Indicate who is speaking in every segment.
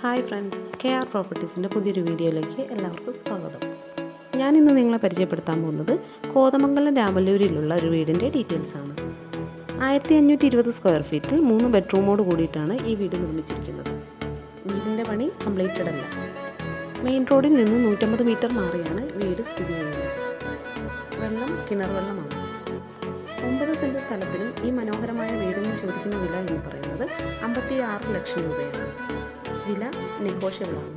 Speaker 1: Hi friends K R പ്രോപ്പർട്ടീസിന്റെ പുതിയൊരു വീഡിയോയിലേക്ക് എല്ലാവർക്കും സ്വാഗതം. ഞാനിന്ന് നിങ്ങളെ പരിചയപ്പെടുത്താൻ പോകുന്നത് കോതമംഗലം രാമല്ലൂരിലുള്ള ഒരു വീടിന്റെ ഡീറ്റെയിൽസ് ആണ്. ആയിരത്തി അഞ്ഞൂറ്റി ഇരുപത് സ്ക്വയർ ഫീറ്റിൽ മൂന്ന് ബെഡ്റൂമോട് കൂടിയിട്ടാണ് ഈ വീട് നിർമ്മിച്ചിരിക്കുന്നത്. വീടിന്റെ പണി കംപ്ലീറ്റഡ് അല്ല. മെയിൻ റോഡിൽ നിന്ന് നൂറ്റമ്പത് മീറ്റർ മാറിയാണ് വീട് സ്ഥിതി ചെയ്യുന്നത്. വെള്ളം കിണർ വെള്ളമാണ്. ഒമ്പത് സെന്റ് സ്ഥലത്തിനും ഈ മനോഹരമായ വീടിനും ചോദിക്കുന്ന വില എന്ന് പറയുന്നത് അമ്പത്തി ആറ് ലക്ഷം രൂപയാണ്. വില നെഗോഷ്യബിളാണ്.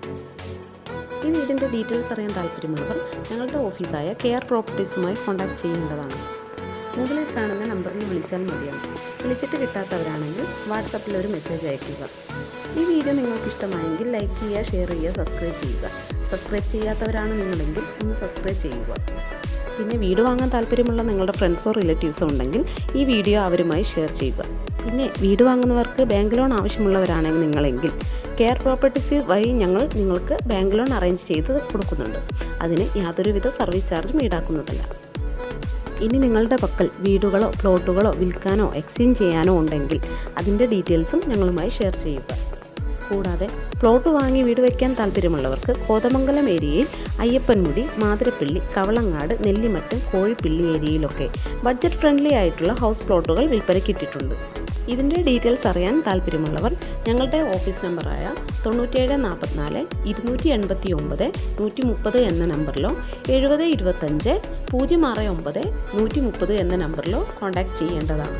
Speaker 1: ഈ വീടിന്റെ ഡീറ്റെയിൽസ് അറിയാൻ താല്പര്യമുള്ളവർ ഞങ്ങളുടെ ഓഫീസായ കെയർ പ്രോപ്പർട്ടീസുമായി കോൺടാക്ട് ചെയ്യേണ്ടതാണ്. മുകളിൽ കാണുന്ന നമ്പറിൽ വിളിച്ചാൽ മതിയാണ് വിളിച്ചിട്ട് കിട്ടാത്തവരാണെങ്കിൽ വാട്സപ്പിൽ ഒരു മെസ്സേജ് അയയ്ക്കുക. ഈ വീഡിയോ നിങ്ങൾക്ക് ഇഷ്ടമായെങ്കിൽ ലൈക്ക് ചെയ്യുക ഷെയർ ചെയ്യുക സബ്സ്ക്രൈബ് ചെയ്യുക. സബ്സ്ക്രൈബ് ചെയ്യാത്തവരാണ് നിങ്ങളെങ്കിൽ ഒന്ന് സബ്സ്ക്രൈബ് ചെയ്യുക. പിന്നെ വീട് വാങ്ങാൻ താല്പര്യമുള്ള നിങ്ങളുടെ ഫ്രണ്ട്സോ റിലേറ്റീവ്സോ ഉണ്ടെങ്കിൽ ഈ വീഡിയോ അവരുമായി ഷെയർ ചെയ്യുക. പിന്നെ വീട് വാങ്ങുന്നവർക്ക് ബാങ്ക് ലോൺ ആവശ്യമുള്ളവരാണെങ്കിൽ നിങ്ങളെങ്കിൽ കെയർ പ്രോപ്പർട്ടീസ് വഴി ഞങ്ങൾ നിങ്ങൾക്ക് ബാങ്ക് ലോൺ അറേഞ്ച് ചെയ്ത് കൊടുക്കുന്നുണ്ട്. അതിന് യാതൊരുവിധ സർവീസ് ചാർജും ഈടാക്കുന്നതല്ല. ഇനി നിങ്ങളുടെ പക്കൽ വീടുകളോ പ്ലോട്ടുകളോ വിൽക്കാനോ എക്സ്ചേഞ്ച് ചെയ്യാനോ ഉണ്ടെങ്കിൽ അതിന്റെ ഡീറ്റെയിൽസും ഞങ്ങളുമായി ഷെയർ ചെയ്യുക. കൂടാതെ പ്ലോട്ട് വാങ്ങി വീട് വയ്ക്കാൻ താല്പര്യമുള്ളവർക്ക് കോതമംഗലം ഏരിയയിൽ അയ്യപ്പൻമുടി മാതിരപ്പിള്ളി കവളങ്ങാട് നെല്ലിമറ്റം കോഴിപ്പിള്ളി ഏരിയയിലൊക്കെ ബഡ്ജറ്റ് ഫ്രണ്ട്ലി ആയിട്ടുള്ള ഹൗസ് പ്ലോട്ടുകൾ വിൽപ്പനയ്ക്കിട്ടിട്ടുണ്ട് ഇതിന്റെ ഡീറ്റെയിൽസ് അറിയാൻ താല്പര്യമുള്ളവർ ഞങ്ങളുടെ ഓഫീസ് നമ്പറായ തൊണ്ണൂറ്റേഴ് നാൽപ്പത്തിനാല് ഇരുന്നൂറ്റി എൺപത്തി ഒമ്പത് നൂറ്റി മുപ്പത് എന്ന നമ്പറിലോ എഴുപത് ഇരുപത്തഞ്ച് പൂജ്യം ആറ് ഒമ്പത് നൂറ്റി മുപ്പത് എന്ന നമ്പറിലോ കോൺടാക്റ്റ് ചെയ്യേണ്ടതാണ്.